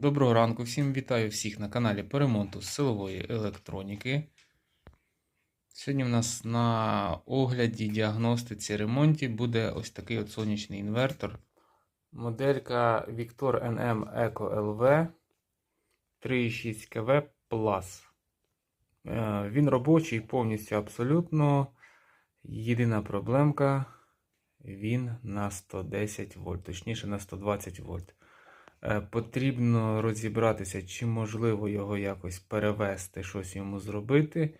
Доброго ранку, всім вітаю всіх на каналі по ремонту силової електроніки. Сьогодні в нас на огляді, діагностиці, ремонті буде ось такий от сонячний інвертор. Моделька Victor NM Eco LV 3,6 kV Plus. Е, Він робочий повністю абсолютно. Єдина проблемка він на 110 вольт, точніше на 120 вольт. Е, Потрібно розібратися, чи можливо його якось перевести, щось йому зробити,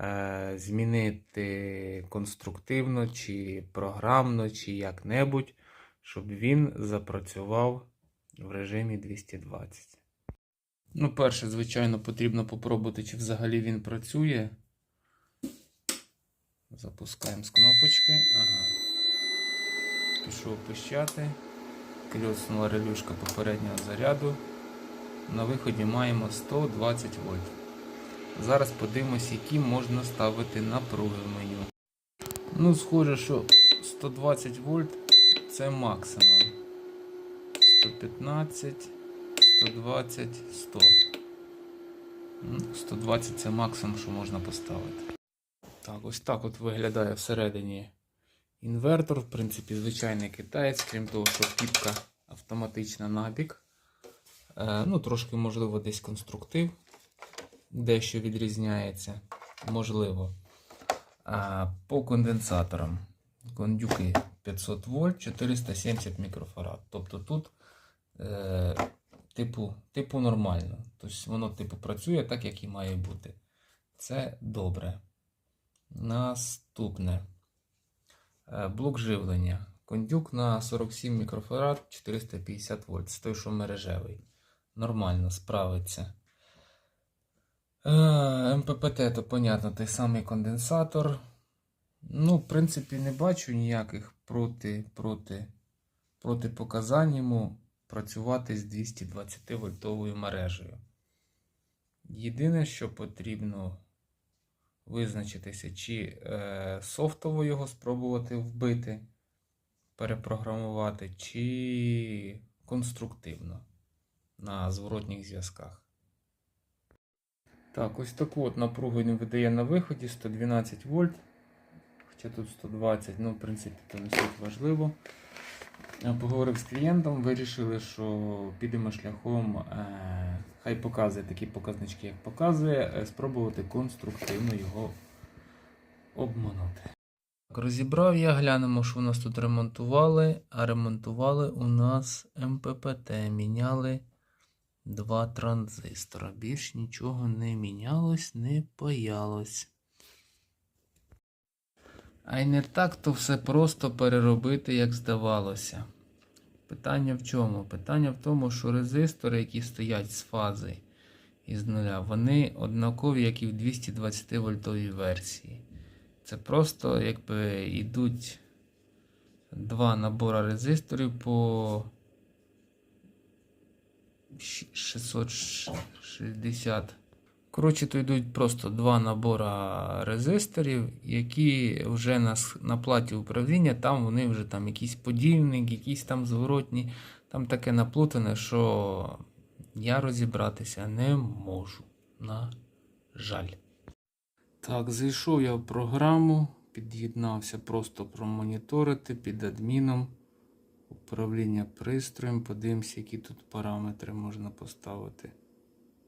е, змінити конструктивно, чи програмно, чи як-небудь, щоб він запрацював в режимі 220. Ну, перше, звичайно, потрібно попробувати, чи взагалі він працює. Запускаємо з кнопочки. Ага. Пішов пищати. Кльоснула релюшка попереднього заряду. На виході маємо 120 вольт. Зараз подивимось, які можна ставити напруги в меню. Ну, схоже, що 120 вольт це максимум. 115, 120, 100. Ну, 120 це максимум, що можна поставити. Так, ось так от виглядає всередині інвертор. В принципі, звичайний китаєць, крім того, що піпка автоматична набік. Е, ну, трошки, можливо, десь конструктив, дещо відрізняється. Можливо. А, по конденсаторам. Кондюки 500 вольт, 470 мікрофарад. Тобто тут е, типу, типу нормально. Тобто воно типу працює так, як і має бути. Це добре. Наступне. Е, Блок живлення. Кондюк на 47 мікрофарад 450 вольт. З той, що мережевий. Нормально справиться. Е, МППТ, то, понятно, той самий конденсатор. Ну, в принципі, не бачу ніяких проти, проти, протипоказань йому працювати з 220 вольтовою мережею. Єдине, що потрібно визначитися, чи е, софтово його спробувати вбити, перепрограмувати, чи конструктивно на зворотніх зв'язках. Так, ось таку от напругу він видає на виході 112 вольт. Хоча тут 120, ну, в принципі, то не суть важливо. Поговорив з клієнтом, вирішили, що підемо шляхом, е, хай показує такі показнички, як показує, е, спробувати конструктивно його обманути. Розібрав я, глянемо, що у нас тут ремонтували. А ремонтували у нас МППТ. Міняли два транзистора. Більш нічого не мінялось, не паялось. А й не так то все просто переробити, як здавалося. Питання в чому? Питання в тому, що резистори, які стоять з фази із нуля, вони однакові, як і в 220 вольтовій версії. Це просто якби йдуть два набори резисторів по 660. Коротше, то йдуть просто два набори резисторів, які вже на, на платі управління, там вони вже там якийсь подільник, якісь там зворотні, там таке наплутане, що я розібратися не можу. На жаль. Так, зайшов я в програму, під'єднався просто промоніторити під адміном. Управління пристроєм. Подивимося, які тут параметри можна поставити.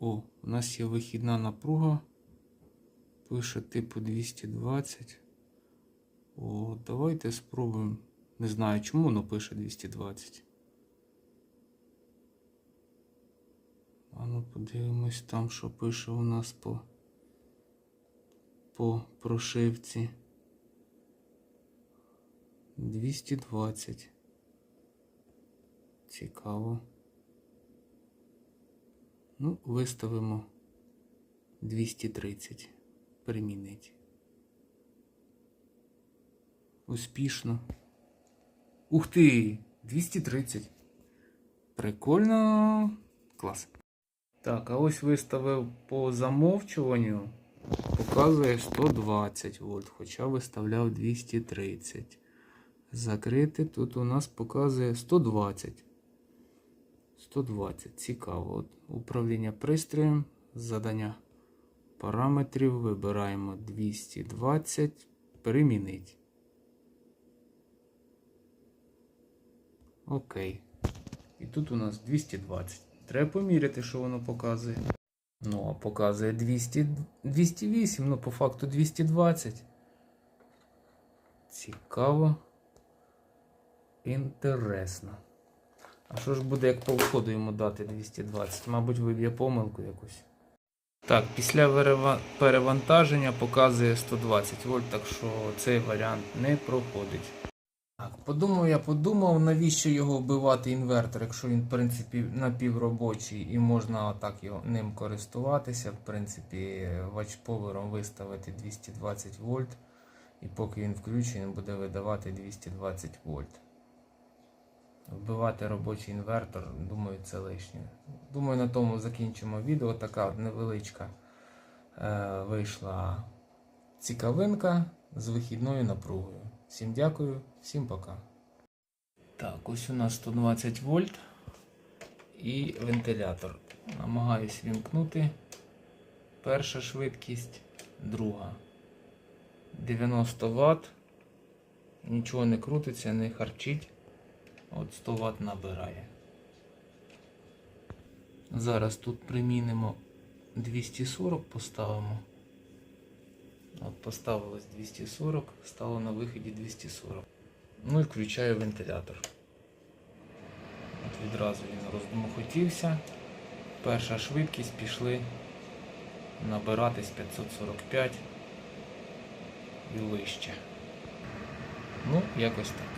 О, у нас є вихідна напруга. Пише типу 220. О, давайте спробуємо. Не знаю, чому воно пише 220. А ну подивимось там, що пише у нас по, по прошивці. 220. Цікаво. Ну, виставимо 230. Примінить. Успішно. Ух ти! 230. Прикольно. Клас. Так, а ось виставив по замовчуванню. Показує 120 вольт, хоча виставляв 230. Закрити тут у нас показує 120. 120. Цікаво. От Управління пристроєм, задання параметрів. Вибираємо 220. Перемінить. Окей. І тут у нас 220. Треба поміряти, що воно показує. Ну, а показує 200, 208, ну по факту 220. Цікаво. Інтересно. А що ж буде, як по входу йому дати 220? Мабуть, виб'є помилку якусь. Так, після перевантаження показує 120 вольт, так що цей варіант не проходить. Так, подумав, я подумав, навіщо його вбивати інвертор, якщо він, в принципі, напівробочий і можна так його, ним користуватися. В принципі, ватчповером виставити 220 вольт, і поки він включений, буде видавати 220 вольт. Вбивати робочий інвертор, думаю, це лишнє. Думаю, на тому закінчимо відео. Така невеличка е, вийшла цікавинка з вихідною напругою. Всім дякую, всім пока. Так, ось у нас 120 вольт і вентилятор. Намагаюсь вімкнути. Перша швидкість, друга. 90 Вт. Нічого не крутиться, не харчить. От 100 Вт набирає. Зараз тут примінимо 240, поставимо. От поставилось 240, стало на виході 240. Ну і включаю вентилятор. От відразу він роздмухотівся. Перша швидкість пішли набиратись 545 і вище. Ну, якось так.